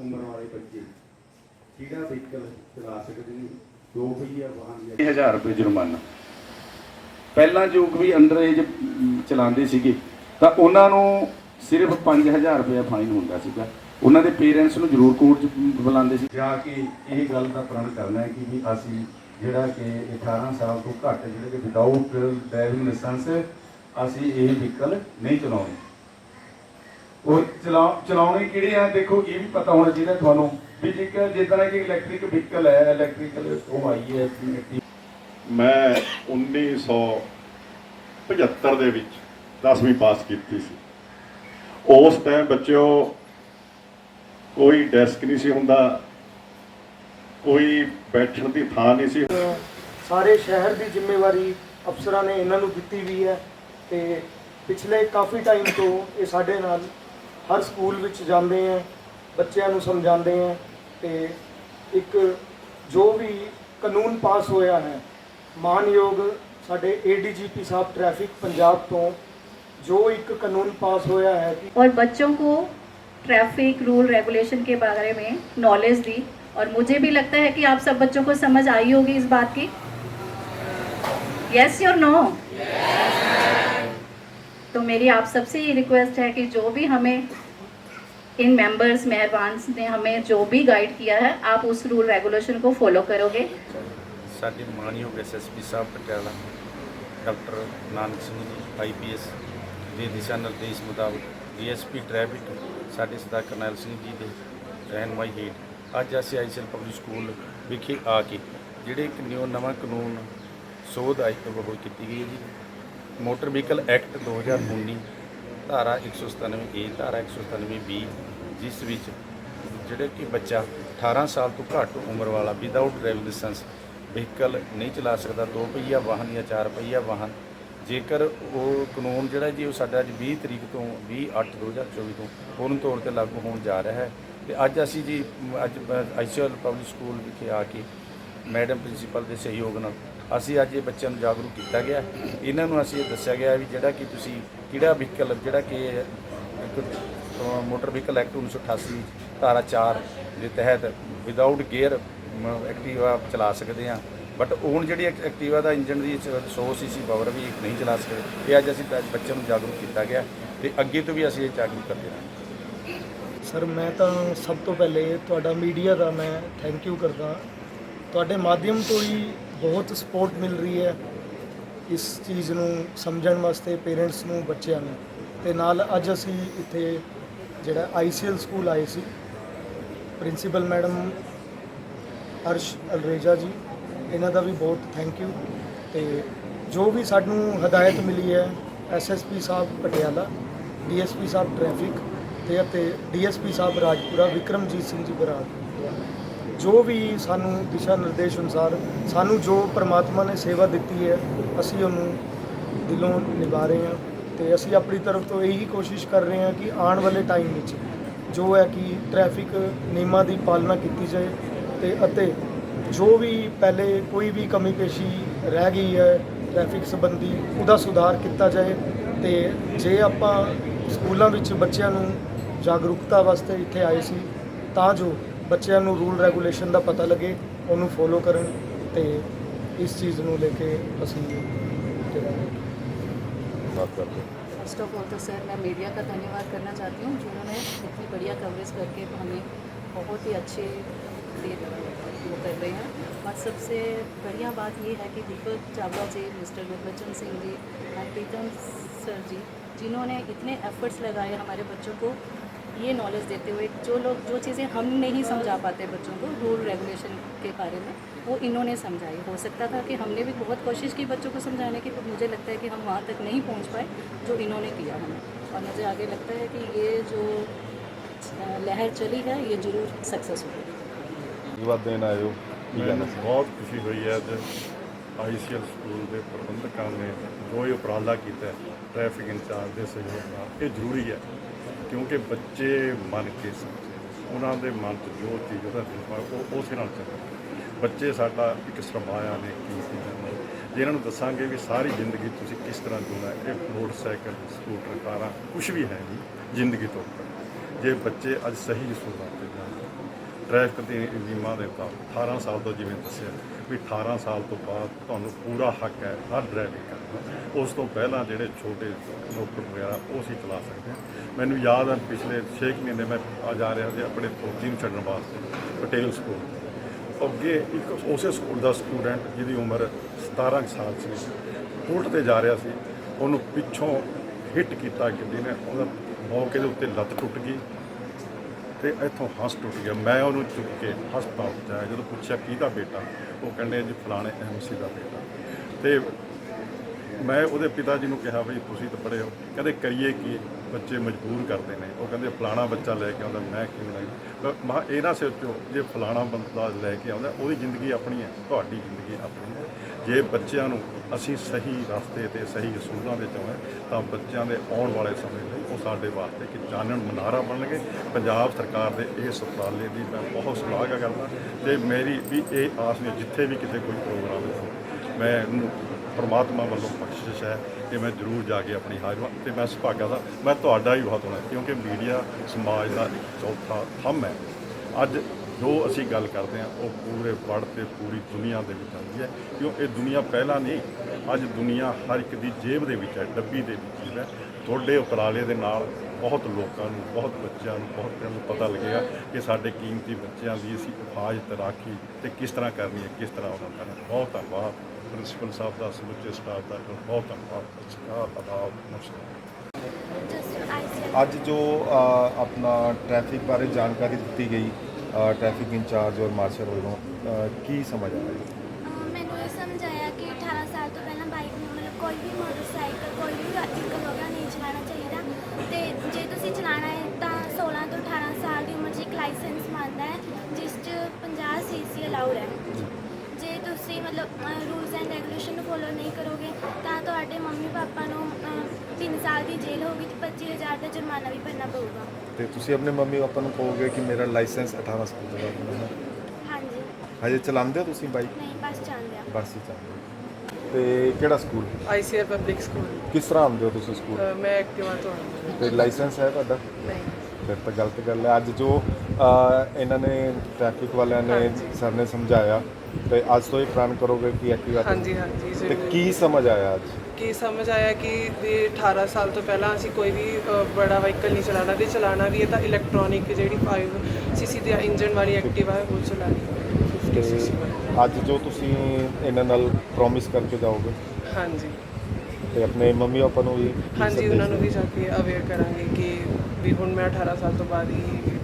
ਉਮਰ ਵਾਲੇ ਬੱਚੇ ਕਿਹੜਾ ਵਹੀਕਲ ਚਲਾ ਸਕਦੇ ਨੇ? ਦੋ ਪਹੀਆ ਵਾਹਨ ਜਾਂ 1000 ਰੁਪਏ ਜੁਰਮਾਨਾ। ਪਹਿਲਾਂ ਜੋ ਵੀ ਅੰਡਰ ਏਜ ਚਲਾਉਂਦੇ ਸੀਗੇ ਤਾਂ ਉਹਨਾਂ ਨੂੰ ਸਿਰਫ 5000 ਰੁਪਏ ਫਾਈਨ ਹੁੰਦਾ ਸੀਗਾ। ਉਹਨਾਂ ਦੇ ਪੇਰੈਂਟਸ ਨੂੰ ਜ਼ਰੂਰ ਕੋਰਟ 'ਚ ਬੁਲਾਉਂਦੇ ਸੀ। ਜਾ ਕੇ ਇਹ ਗੱਲ ਦਾ ਪ੍ਰਣ ਕਰਨਾ ਹੈ ਕਿ ਵੀ ਅਸੀਂ ਜਿਹੜਾ ਕਿ 18 ਸਾਲ ਤੋਂ ਘੱਟ ਜਿਹੜੇ ਕਿ ਵਿਦਆਊਟ ਡਰਾਈਵਿੰਗ ਲਾਇਸੈਂਸ ਅਸੀਂ ਇਹ ਵਹੀਕਲ ਨਹੀਂ ਚਲਾਉਣੇ ਉਹ ਚਲਾ ਚਲਾਉਣੇ ਕਿਹੜੇ ਆ? ਦੇਖੋ ਇਹ ਵੀ ਪਤਾ ਹੋਣਾ ਚਾਹੀਦਾ ਤੁਹਾਨੂੰ ਵੀ ਜੇਕਰ ਜਿੱਦਾਂ ਕਿ ਇਲੈਕਟ੍ਰਿਕ ਵਹੀਕਲ ਹੈ ਇਲੈਕਟ੍ਰੀਕਲ ਉਹ ਆਈ ਹੈ ਮੈਂ 1975 ਦੇ ਵਿੱਚ 10ਵੀਂ ਪਾਸ ਕੀਤੀ ਸੀ। ਉਸ ਟਾਈਮ ਬੱਚਿਓ ਕੋਈ ਡੈਸਕ ਨਹੀਂ ਸੀ ਹੁੰਦਾ ਕੋਈ ਬੈਠਣ ਦੀ ਥਾਂ ਨਹੀਂ ਸੀ। ਸਾਰੇ ਸ਼ਹਿਰ ਦੀ ਜ਼ਿੰਮੇਵਾਰੀ ਅਫਸਰਾਂ ਨੇ ਇਹਨਾਂ ਨੂੰ ਦਿੱਤੀ ਵੀ ਹੈ ਤੇ ਪਿਛਲੇ ਕਾਫੀ ਟਾਈਮ ਤੋਂ ਇਹ ਸਾਡੇ ਨਾਲ ਹਰ ਸਕੂਲ ਵਿੱਚ ਜਾਂਦੇ ਹੈ ਬੱਚਿਆਂ ਨੂੰ ਸਮਝਾਉਂਦੇ ਹੈ ਤੇ ਇੱਕ ਜੋ ਵੀ ਕਾਨੂੰਨ ਪਾਸ ਹੋਇਆ ਹੈ ਮਾਨਯੋਗ ਸਾਡੇ ਏਡੀਜੀਪੀ ਸਾਹਿਬ ਟ੍ਰੈਫਿਕ ਪੰਜਾਬ ਤੋਂ ਜੋ ਇੱਕ ਕਾਨੂੰਨ ਪਾਸ ਹੋਇਆ ਹੈ ਕਿ और बच्चों को ट्रैफिक रूल रेगुलेशन के बारे में नॉलेज दी और मुझे भी लगता है कि आप सब बच्चों को समझ आई होगी इस बात की यस और नो तो मेरी आप सबसे ये रिक्वेस्ट है कि जो भी हमें इन मेंबर्स मेहरबान ने हमें जो भी गाइड किया है आप उस रूल रेगुलेशन को फॉलो करोगे ਸਾਡੇ ਮਾਨਯੋਗ ਐਸਐਸਪੀ ਸਾਹਿਬ ਪਟਿਆਲਾ ਡਾਕਟਰ ਨਾਨਕ ਸਿੰਘ ਜੀ ਆਈਪੀਐਸ ਦੇ ਦਿਸ਼ਾ ਨਿਰਦੇਸ਼ ਮੁਤਾਬਕ ਡੀਐਸਪੀ ਟ੍ਰੈਫਿਕ ਸਾਡੇ ਸਰਦਾਰ ਕਰਨੈਲ ਸਿੰਘ ਜੀ ਦੇ ਰਹਿਨਮਾਈ ਹੇਠ ਅੱਜ ਅਸੀਂ ਆਈਸਲ ਪਬਲਿਕ ਸਕੂਲ ਵਿਖੇ ਆ ਕੇ ਜਿਹੜੇ ਇੱਕ ਨਿਊ ਨਵਾਂ ਕਾਨੂੰਨ ਸੋਧ ਆਈ ਉਹ ਕੀਤੀ ਗਈ ਹੈ ਜੀ ਮੋਟਰ ਵਹੀਕਲ ਐਕਟ 2019 ਧਾਰਾ 197 ਏ ਧਾਰਾ 197 ਬੀ ਜਿਸ ਵਿੱਚ ਜਿਹੜੇ ਕਿ ਬੱਚਾ 18 ਸਾਲ ਤੋਂ ਘੱਟ ਉਮਰ ਵਾਲਾ ਵਿਦਆਊਟ ਡਰਾਈਵਿੰਗ ਲਾਇਸੈਂਸ ਵਹੀਕਲ ਨਹੀਂ ਚਲਾ ਸਕਦਾ ਦੋ ਪਹੀਆ ਵਾਹਨ ਜਾਂ ਚਾਰ ਪਹੀਆ ਵਾਹਨ ਜੇਕਰ ਉਹ ਕਾਨੂੰਨ ਜਿਹੜਾ ਜੀ ਉਹ ਸਾਡਾ ਅੱਜ 20 ਤਰੀਕ ਤੋਂ 20 8 2024 ਤੋਂ ਪੂਰਨ ਤੌਰ ਤੇ ਲਾਗੂ ਹੋਣ ਜਾ ਰਿਹਾ ਹੈ। ਤੇ ਅੱਜ ਅਸੀਂ ਜੀ ਮ, ਅੱਜ ਆਈਸੀਐਲ ਪਬਲਿਕ ਸਕੂਲ ਵਿਖੇ ਆ ਕੇ ਮੈਡਮ ਪ੍ਰਿੰਸੀਪਲ ਦੇ ਸਹਿਯੋਗ ਨਾਲ ਅਸੀਂ ਅੱਜ ਇਹ ਬੱਚਿਆਂ ਨੂੰ ਜਾਗਰੂਕ ਕੀਤਾ ਗਿਆ। ਇਹਨਾਂ ਨੂੰ ਅਸੀਂ ਇਹ ਦੱਸਿਆ ਗਿਆ ਵੀ ਜਿਹੜਾ ਕਿ ਤੁਸੀਂ ਕਿਹੜਾ ਵਹੀਕਲ ਜਿਹੜਾ ਕਿ ਇੱਕ ਮੋਟਰ ਵਹੀਕਲ ਐਕਟ 1988 ਧਾਰਾ 4 ਦੇ ਤਹਿਤ ਵਿਦਆਊਟ ਗੇਅਰ ਐਕਟਿਵਾ ਚਲਾ ਸਕਦੇ ਆ ਬਟ ਹੁਣ ਜਿਹੜੀ ਐਕ- ਐਕਟਿਵਾ ਦਾ ਇੰਜਨ ਦੀ 100 ਸੀਸੀ ਪਾਵਰ ਵੀ ਨਹੀਂ ਚਲਾ ਸਕਦੇ, ਇਹ ਅੱਜ ਅਸੀਂ ਬੱਚਿਆਂ ਨੂੰ ਜਾਗਰੂਕ ਕੀਤਾ ਗਿਆ ਤੇ ਅੱਗੇ ਤੋਂ ਵੀ ਅਸੀਂ ਇਹ ਜਾਗਰੂਕ ਕਰਦੇ ਰਹਾਂਗੇ। ਸਰ, ਮੈਂ ਤਾਂ ਸਭ ਤੋਂ ਪਹਿਲੇ ਤੁਹਾਡਾ ਮੀਡੀਆ ਦਾ ਮੈਂ ਥੈਂਕ ਯੂ ਕਰਦਾ। ਤੁਹਾਡੇ ਮਾਧਿਅਮ ਤੋਂ ਹੀ ਬਹੁਤ ਸਪੋਰਟ ਮਿਲ ਰਹੀ ਹੈ ਇਸ ਚੀਜ਼ ਨੂੰ ਸਮਝਣ ਵਾਸਤੇ ਪੇਰੈਂਟਸ ਨੂੰ, ਬੱਚਿਆਂ ਨੂੰ। ਤੇ ਨਾਲ ਅੱਜ ਅਸੀਂ ਇੱਥੇ ਜਿਹੜਾ ਆਈਸੀਐਲ ਸਕੂਲ ਆਏ ਸੀ ਪ੍ਰਿੰਸੀਪਲ ਮੈਡਮ ਅਰਸ਼ ਅਲਰੇਜਾ ਜੀ, ਇਹਨਾਂ ਦਾ ਵੀ ਬਹੁਤ ਥੈਂਕ ਯੂ ਤੇ ਜੋ ਵੀ ਸਾਨੂੰ ਹਦਾਇਤ ਮਿਲੀ ਹੈ SSP sahib Patiala DSP sahib traffic ਤੇ ਅਤੇ ਡੀਐਸਪੀ ਸਾਹਿਬ ਰਾਜਪੁਰਾ, ਵਿਕਰਮਜੀਤ ਸਿੰਘ ਜੀ ਬਰਾੜ। ਜੋ ਵੀ ਸਾਨੂੰ ਦਿਸ਼ਾ ਨਿਰਦੇਸ਼ ਅਨੁਸਾਰ ਸਾਨੂੰ ਜੋ ਪ੍ਰਮਾਤਮਾ ਨੇ ਸੇਵਾ ਦਿੱਤੀ ਹੈ, ਅਸੀਂ ਉਹਨੂੰ ਦਿਲੋਂ ਨਿਭਾ ਰਹੇ ਹਾਂ ਤੇ ਅਸੀਂ ਆਪਣੀ ਤਰਫ ਤੋਂ ਇਹੀ ਕੋਸ਼ਿਸ਼ ਕਰ ਰਹੇ ਹਾਂ ਕਿ ਆਉਣ ਵਾਲੇ ਟਾਈਮ ਵਿੱਚ ਜੋ ਹੈ ਕਿ ਟ੍ਰੈਫਿਕ ਨਿਯਮਾਂ ਦੀ ਪਾਲਣਾ ਕੀਤੀ ਜਾਏ ਤੇ ਅਤੇ ਜੋ ਵੀ ਪਹਿਲੇ ਕੋਈ ਵੀ ਕਮੀ ਪੇਸ਼ੀ ਰਹਿ ਗਈ ਹੈ ਟ੍ਰੈਫਿਕ ਸੰਬੰਧੀ, ਉਹਦਾ ਸੁਧਾਰ ਕੀਤਾ ਜਾਏ ਤੇ ਜੇ ਆਪਾਂ ਸਕੂਲਾਂ ਵਿੱਚ ਬੱਚਿਆਂ ਨੂੰ ਜਾਗਰੂਕਤਾ ਵਾਸਤੇ ਇੱਥੇ ਆਏ ਸੀ, ਤਾਂ ਜੋ ਬੱਚਿਆਂ ਨੂੰ ਰੂਲ ਰੈਗੂਲੇਸ਼ਨ ਦਾ ਪਤਾ ਲੱਗੇ ਉਹਨੂੰ ਫੋਲੋ ਕਰਨ ਤੇ ਇਸ ਚੀਜ਼ ਨੂੰ ਲੈ ਕੇ ਅਸੀਂ ਜਿਹੜਾ ਬਾਤ ਕਰਦੇ फर्स्ट ऑफ ऑल तो सर मैं मीडिया का धन्यवाद करना चाहती हूँ जिन्होंने इतनी बढ़िया कवरेज करके हमें बहुत ही अच्छे दे वो कर रहे हैं और सबसे बढ़िया बात ये है कि Deepak Chawla ji mister Gurbachan Singh ji and Pritam sir ji जिन्होंने इतने एफर्ट्स लगाए हमारे बच्चों को ये नॉलेज देते हुए जो लोग जो चीज़ें हम नहीं समझा पाते बच्चों को रूल रेगुलेशन के बारे में वो इन्होंने समझाई हो सकता था कि हमने भी बहुत कोशिश की बच्चों को समझाने की पर मुझे लगता है कि हम वहाँ तक नहीं पहुँच पाए जो इन्होंने किया हमें और मुझे आगे लगता है कि ये जो अ, लहर चली है ये ज़रूर सक्सेस होगी ਧੰਨਵਾਦ ਦੇਣ ਆਇਓ ਕੀ ਕਹਿਣਾ ਮੈਨੂੰ ਬਹੁਤ ਖੁਸ਼ੀ ਹੋਈ ਹੈ ਅੱਜ ਆਈਸੀਐਲ ਸਕੂਲ ਦੇ ਪ੍ਰਬੰਧਕਾਂ ਨੇ ਜੋ ਇਹ ਉਪਰਾਲਾ ਕੀਤਾ ਹੈ, ਟ੍ਰੈਫਿਕ ਇੰਚਾਰਜ ਦੇ ਸਹਿਯੋਗ ਨਾਲ ਇਹ ਜ਼ਰੂਰੀ ਹੈ ਕਿਉਂਕਿ ਬੱਚੇ ਮਨ ਕੇ ਸਮਝੇ। ਉਹਨਾਂ ਦੇ ਮਨ 'ਚ ਜੋ ਚੀਜ਼ ਉਹਦਾ ਦਿਲ ਉਹ ਉਸੇ ਨਾਲ ਚੱਲਦਾ ਬੱਚੇ ਸਾਡਾ ਇੱਕ ਸਰਮਾਇਆ ਨੇ ਕੀਮਤੀ ਨੇ ਜੇ ਇਹਨਾਂ ਨੂੰ ਦੱਸਾਂਗੇ ਵੀ ਸਾਰੀ ਜ਼ਿੰਦਗੀ ਤੁਸੀਂ ਕਿਸ ਤਰ੍ਹਾਂ ਜਿਉਣਾ ਇਹ ਮੋਟਰਸਾਈਕਲ, ਸਕੂਟਰ, ਕਾਰਾਂ ਕੁਝ ਵੀ ਹੈ ਨਹੀਂ, ਜ਼ਿੰਦਗੀ ਤੋਂ ਉੱਪਰ। ਜੇ ਬੱਚੇ ਅੱਜ ਸਹੀ ਸੁਭਾਅ ਤੇ ਜਾਣ, ਟ੍ਰੈਫਿਕ ਦੇ ਨਿਯਮਾਂ ਦੇ ਮੁਤਾਬਕ 18 ਸਾਲ ਤੋਂ ਜਿਵੇਂ ਦੱਸਿਆ, ਵੀ 18 ਸਾਲ ਤੋਂ ਬਾਅਦ ਤੁਹਾਨੂੰ ਪੂਰਾ ਹੱਕ ਹੈ ਹਰ ਡਰਾਈਵਿੰਗ ਕਰਨ ਦਾ। ਉਸ ਤੋਂ ਪਹਿਲਾਂ ਜਿਹੜੇ ਛੋਟੇ ਲੋਕਲ ਵਗੈਰਾ, ਉਹ ਅਸੀਂ ਚਲਾ ਸਕਦੇ ਹਾਂ। ਮੈਨੂੰ ਯਾਦ ਹੈ ਪਿਛਲੇ 6 ਮਹੀਨੇ ਮੈਂ ਆ ਜਾ ਰਿਹਾ ਸੀ ਆਪਣੇ ਫੌਜੀ ਨੂੰ ਛੱਡਣ ਵਾਸਤੇ, ਪਟੇਲ ਸਕੂਲ ਅੱਗੇ ਇੱਕ ਉਸੇ ਸਕੂਲ ਦਾ ਸਟੂਡੈਂਟ ਜਿਹਦੀ ਉਮਰ 17 ਕੁ ਸਾਲ ਸੀ, ਕੋਰਟ ਤੇ ਜਾ ਰਿਹਾ ਸੀ। ਉਹਨੂੰ ਪਿੱਛੋਂ ਹਿੱਟ ਕੀਤਾ ਗੱਡੀ ਨੇ, ਉਹਦਾ ਮੌਕੇ ਦੇ ਉੱਤੇ ਲੱਤ ਟੁੱਟ ਗਈ ਤੇ ਇੱਥੋਂ ਹੱਸ ਟੁੱਟ ਗਿਆ। ਮੈਂ ਉਹਨੂੰ ਚੁੱਕ ਕੇ ਹਸਪਤਾਲ ਪਹੁੰਚਾਇਆ। ਜਦੋਂ ਪੁੱਛਿਆ ਕਿਹਦਾ ਬੇਟਾ? ਉਹ ਕਹਿੰਦੇ ਜੀ, ਫਲਾਣੇ ਐਮਸੀ ਦਾ ਬੇਟਾ। ਤੇ ਮੈਂ ਉਹਦੇ ਪਿਤਾ ਜੀ ਨੂੰ ਕਿਹਾ ਬਈ ਤੁਸੀਂ ਤਾਂ ਪੜ੍ਹੇ ਹੋ। ਕਹਿੰਦੇ ਕਰੀਏ ਕੀ? ਬੱਚੇ ਮਜਬੂਰ ਕਰਦੇ ਨੇ। ਉਹ ਕਹਿੰਦੇ ਫਲਾਣਾ ਬੱਚਾ ਲੈ ਕੇ ਆਉਂਦਾ, ਮੈਂ ਕਿਉਂ ਨਹੀਂ ਮਾ ਇਹਨਾਂ ਸਿਰ 'ਚੋਂ ਜੇ ਫਲਾਣਾ ਬੰਦਾ ਲੈ ਕੇ ਆਉਂਦਾ, ਉਹਦੀ ਜ਼ਿੰਦਗੀ ਆਪਣੀ ਹੈ, ਤੁਹਾਡੀ ਜ਼ਿੰਦਗੀ ਆਪਣੀ ਹੈ। ਜੇ ਬੱਚਿਆਂ ਨੂੰ ਅਸੀਂ ਸਹੀ ਰਸਤੇ ਤੇ, ਸਹੀ ਅਸੂਲਾਂ ਦੇ ਚਾਹੇ ਤਾਂ ਬੱਚਿਆਂ ਦੇ ਆਉਣ ਵਾਲੇ ਸਮੇਂ ਲਈ ਉਹ ਸਾਡੇ ਵਾਸਤੇ ਇੱਕ ਚਾਨਣ ਮਨਾਰਾ ਬਣਨਗੇ। ਪੰਜਾਬ ਸਰਕਾਰ ਦੇ ਇਸ ਉਪਰਾਲੇ ਦੀ ਮੈਂ ਬਹੁਤ ਸਲਾਹ ਕਰਦਾ। ਤੇ ਮੇਰੀ ਵੀ ਇਹ ਆਸ ਨੇ ਜਿੱਥੇ ਵੀ ਕਿਤੇ ਕੋਈ ਪ੍ਰੋਗਰਾਮ ਹੈ ਮੈਂ ਇਹਨੂੰ ਪਰਮਾਤਮਾ ਵੱਲੋਂ ਬਖਸ਼ਿਸ਼ ਹੈ ਕਿ ਮੈਂ ਜ਼ਰੂਰ ਜਾ ਕੇ ਆਪਣੀ ਹਾਜ਼ਰ ਹਾਂ ਤੇ ਮੈਂ ਸੁਭਾਗਾ ਦਾ, ਮੈਂ ਤੁਹਾਡਾ ਹੀ ਬਹੁਤ ਹੋਣਾ ਕਿਉਂਕਿ ਮੀਡੀਆ ਸਮਾਜ ਦਾ ਇੱਕ ਚੌਥਾ ਥੰਮ ਹੈ। ਅੱਜ ਜੋ ਅਸੀਂ ਗੱਲ ਕਰਦੇ ਹਾਂ, ਉਹ ਪੂਰੇ ਵਰਲਡ ਤੇ ਪੂਰੀ ਦੁਨੀਆ ਦੇ ਵਿੱਚ ਆਉਂਦੀ ਹੈ, ਕਿਉਂ ਇਹ ਦੁਨੀਆ ਪਹਿਲਾਂ ਨਹੀਂ, ਅੱਜ ਦੁਨੀਆ ਹਰ ਇੱਕ ਦੀ ਜੇਬ ਦੇ ਵਿੱਚ ਹੈ, ਡੱਬੀ ਦੇ ਵਿੱਚ ਹੈ। ਤੁਹਾਡੇ ਉਪਰਾਲੇ ਦੇ ਨਾਲ ਬਹੁਤ ਲੋਕਾਂ ਨੂੰ, ਬਹੁਤ ਬੱਚਿਆਂ ਨੂੰ, ਬਹੁਤ ਨੂੰ ਪਤਾ ਲੱਗੇਗਾ ਕਿ ਸਾਡੇ ਕੀਮਤੀ ਬੱਚਿਆਂ ਦੀ ਅਸੀਂ ਹਿਫਾਜ਼ਤ ਰਾਖੀ ਤੇ ਕਿਸ ਤਰ੍ਹਾਂ ਕਰਨੀ ਹੈ, ਕਿਸ ਤਰ੍ਹਾਂ ਉਹਨਾਂ ਕਰਨਾ ਬਹੁਤ ਧੰਨਵਾਦ। ਪ੍ਰਿੰਸੀਪਲ ਸਾਹਿਬ ਦਾ ਸਮੁੱਚੇ ਸਟਾਫ ਦਾ ਬਹੁਤ ਧੰਨਵਾਦ ਸਤਿ ਸ਼੍ਰੀ ਅਕਾਲ ਆਦਾਬ ਨਮਸਕਾਰ ਅੱਜ ਜੋ ਅ, ਆਪਣਾ ਟ੍ਰੈਫਿਕ ਬਾਰੇ ਜਾਣਕਾਰੀ ਦਿੱਤੀ ਗਈ ਅ, ਟ੍ਰੈਫਿਕ ਇੰਚਾਰਜ ਔਰ ਮਾਰਸ਼ਲ ਵੱਲੋਂ ਅ, ਕੀ ਸਮਝ ਆਇਆ ਜੀ? ਅਹ ਮੈਨੂੰ ਇਹ ਸਮਝ ਆਇਆ ਕਿ 18 ਸਾਲ ਤੋਂ ਪਹਿਲਾਂ ਬਾਈਕ ਨੂੰ ਮਤਲਬ ਕੋਈ ਵੀ ਮੋਟਰਸਾਈਕਲ ਕੋਈ ਵੀ ਵਹੀਕਲ ਹੋਗਾ ਨਹੀਂ ਚਲਾਉਣਾ ਚਾਹੀਦਾ ਤੇ ਜੇ ਤੁਸੀਂ ਚਲਾਉਣਾ ਹੈ ਤਾਂ 16 ਤੋਂ 18 ਸਾਲ ਦੀ ਉਮਰ 'ਚ ਇੱਕ ਲਾਇਸੈਂਸ ਮੰਗਦਾ ਹੈ ਜਿਸ 'ਚ 50 ਸੀਸੀ ਅਲਾਉਡ ਹੈ ਜੇ ਤੁਸੀਂ ਮਤਲਬ ਰੂਲਸ ਐਂਡ ਰੈਗੂਲੇਸ਼ਨ ਨੂੰ ਫੋਲੋ ਨਹੀਂ ਕਰੋਗੇ ਤਾਂ ਤੁਹਾਡੇ ਮੰਮੀ ਪਾਪਾ ਨੂੰ 3 ਸਾਲ ਦੀ ਜੇਲ੍ਹ ਹੋਗੀ ਤੇ 25000 ਦਾ ਜੁਰਮਾਨਾ ਵੀ ਭਰਨਾ ਪਊਗਾ। ਤੇ ਤੁਸੀਂ ਆਪਣੇ ਮੰਮੀ ਪਾਪਾ ਨੂੰ ਕਹੋਗੇ ਕਿ ਮੇਰਾ ਲਾਇਸੈਂਸ 18 ਸਾਲ ਦਾ ਹੈ? ਹਾਂਜੀ। ਹਜੇ ਚਲਾਉਂਦੇ ਹੋ ਤੁਸੀਂ ਬਾਈਕ? ਨਹੀਂ ਬਸ ਚਾਹੁੰਦੇ ਆ। ਬੱਸ ਹੀ ਚੱਲਦੇ ਹੋ। ਤੇ ਕਿਹੜਾ ਸਕੂਲ? ਆਈਸੀਆਰ ਪਬਲਿਕ ਸਕੂਲ ਕਿਸ ਤਰ੍ਹਾਂ ਆਉਂਦੇ ਹੋ ਤੁਸੀਂ ਸਕੂਲ? ਮੈਂ ਐਕਟਿਵਾ ਤੋਂ ਆਉਂਦੀ ਹਾਂ। ਤੇ ਲਾਇਸੈਂਸ ਹੈ ਤੁਹਾਡਾ? ਨਹੀਂ। ਫਿਰ ਤਾਂ ਗਲਤ ਗੱਲ ਹੈ। ਅੱਜ ਜੋ ਇਹਨਾਂ ਨੇ ਟ੍ਰੈਫਿਕ ਵਾਲਿਆਂ ਨੇ। ਸਰ ਨੇ ਸਮਝਾਇਆ ਤੇ ਅੱਜ ਤੋਂ ਇਹ ਪ੍ਰਣ ਕਰੋਗੇ ਕਿ ਐਕਟਿਵਾ ਹਾਂਜੀ ਹਾਂਜੀ ਤੇ ਜ਼ਰੂਰ ਕੀ ਸਮਝ ਆਇਆ ਅੱਜ ਕੀ ਸਮਝ ਆਇਆ ਕਿ ਵੀ 18 ਸਾਲ ਤੋਂ ਪਹਿਲਾਂ ਅਸੀਂ ਕੋਈ ਵੀ ਅ, ਬੜਾ ਵਹੀਕਲ ਨਹੀਂ ਚਲਾਉਣਾ ਤੇ ਚਲਾਉਣਾ ਵੀ ਹੈ ਤਾਂ ਇਲੈਕਟ੍ਰੋਨਿਕ ਜਿਹੜੀ 5 ਸੀਸੀ ਦੀ ਇੰਜਨ ਵਾਲੀ ਐਕਟਿਵਾ ਹੈ ਉਹ ਚਲਾਉਣੀ ਹੈ 50 ਤੇ ਸੀਸੀ ਵਾਲੀ ਅੱਜ ਜੋ ਤੁਸੀਂ ਇਹਨਾਂ ਨਾਲ ਪ੍ਰੋਮਿਸ ਕਰਕੇ ਜਾਓਗੇ ਹਾਂਜੀ ਤੇ ਆਪਣੇ ਮੰਮੀ ਪਾਪਾ ਨੂੰ ਵੀ ਕੀ ਹਾਂਜੀ ਸੰਦੇਸ਼ ਉਹਨਾਂ ਨੂੰ ਵੀ? ਜਾ ਕੇ ਅਵੇਅਰ ਕਰਾਂਗੇ ਕਿ ਵੀ ਹੁਣ ਮੈਂ 18 ਸਾਲ ਤੋਂ ਬਾਅਦ ਹੀ.